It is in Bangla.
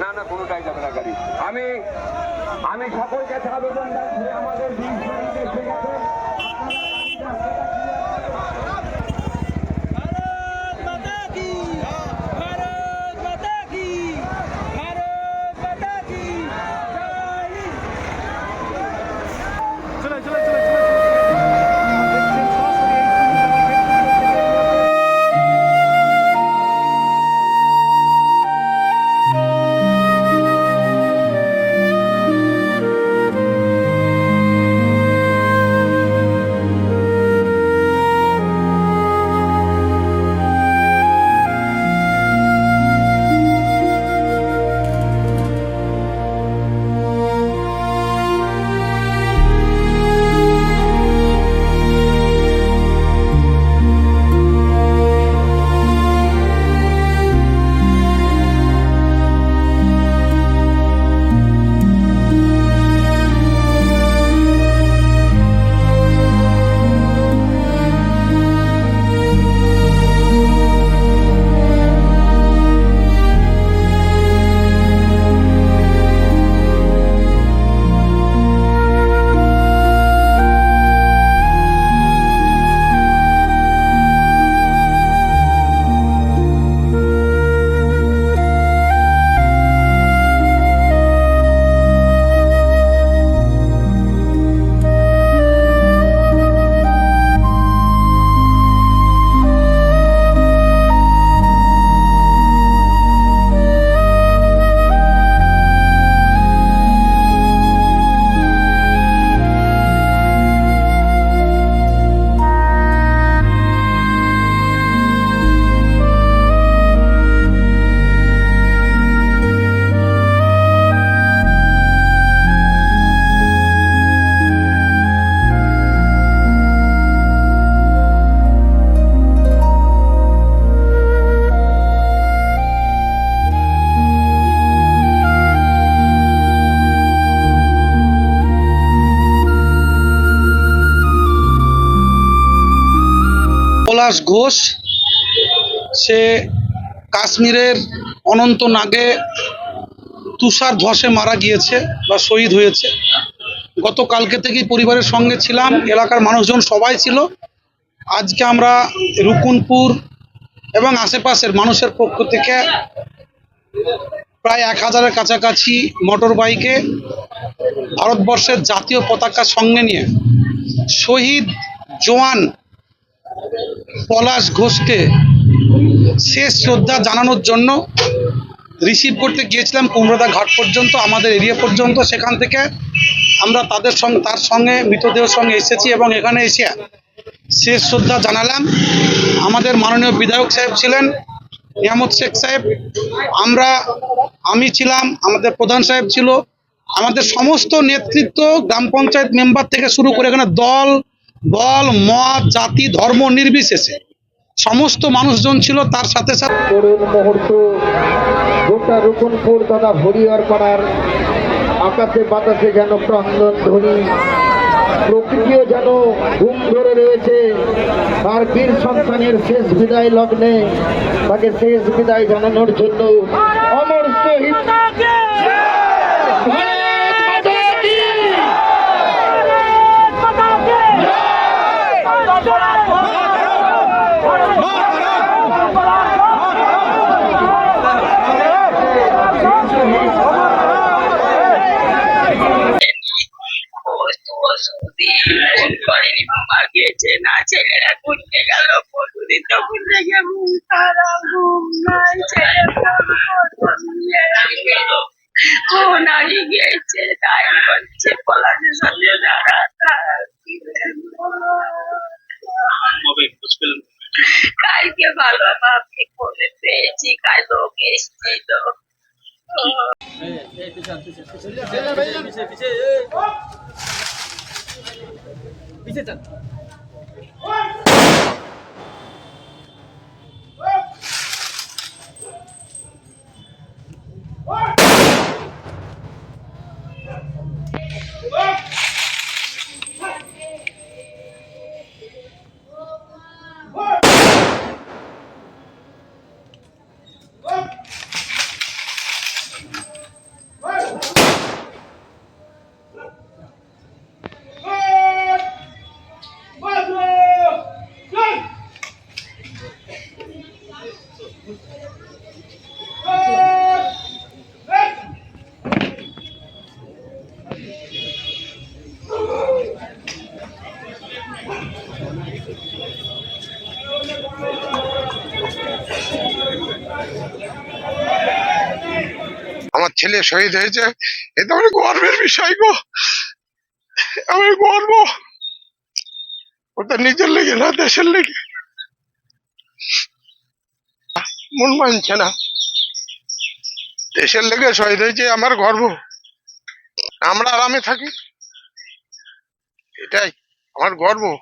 না না কোনোটাই যাবে না গাড়ি। আমি আমি সকল আবেদন রাখছি আমাদের গেছে পলাশ ঘোষ, সে কাশ্মীরের অনন্তনাগে তুষার ধসে মারা গিয়েছে বা শহীদ হয়েছে। গতকালকে থেকেই পরিবারের সঙ্গে ছিলাম, এলাকার মানুষজন সবাই ছিল। আজকে আমরা রুকুনপুর এবং আশেপাশের মানুষের পক্ষ থেকে প্রায় এক হাজারের কাছাকাছি মোটর বাইকে ভারতবর্ষের জাতীয় পতাকা সঙ্গে নিয়ে শহীদ জওয়ান পলাশ ঘোষকে শেষ শ্রদ্ধা জানানোর জন্য রিসিভ করতে গিয়েছিলাম কুমড়োদা ঘাট পর্যন্ত, আমাদের এরিয়া পর্যন্ত। সেখান থেকে আমরা তাদের সঙ্গে, তার সঙ্গে, মৃতদেহের সঙ্গে এসেছি এবং এখানে এসে শেষ শ্রদ্ধা জানালাম। আমাদের মাননীয় বিধায়ক সাহেব ছিলেন, নিয়ামত শেখ সাহেব। আমরা, আমি ছিলাম, আমাদের প্রধান সাহেব ছিল। আমাদের সমস্ত নেতৃত্ব, গ্রাম পঞ্চায়েত মেম্বার থেকে শুরু করে এখানে দল বল মত, জাতি, ধর্ম নির্বিশেষে সমস্ত মানুষজন ছিল তার সাথে সাথে করুণ মুহূর্ত গোটা রুকুনপুর তথা হরিহর পাড়ার আকাশে বাতাসে যেন ক্রন্দন ধ্বনি, প্রকৃতিও যেন ঘুম ধরে রয়েছে। তার বীর সন্তানের শেষ বিদায় লগ্নে তাকে শেষ বিদায় জানানোর জন্য অমর শহীদ বসুদি ফোন করেনি মামা গিয়েছে না ছেলেরা ঘুরতে গেল বসুদি তো ঘুরতে গেল তারা ঘুম নাই ছেলেরা ফোন আগে গিয়েছে তাই বলছে পলাশের সঙ্গে তারা কালকে ভালো ভাবছি করে পেয়েছি কাল লোক এসেছিল पीछे पीछे पीछे पीछे 見せちゃった。আমার ছেলে শহীদ হয়েছে। এটা আমার গর্বের বিষয় গো। আমি গর্ব। ওটা নিজের লেগে না, দেশের লেগে। মন মানছে না। দেশের লেগে শহীদ হয়েছে, আমার গর্ব। আমরা আরামে থাকি। এটাই, আমার গর্ব।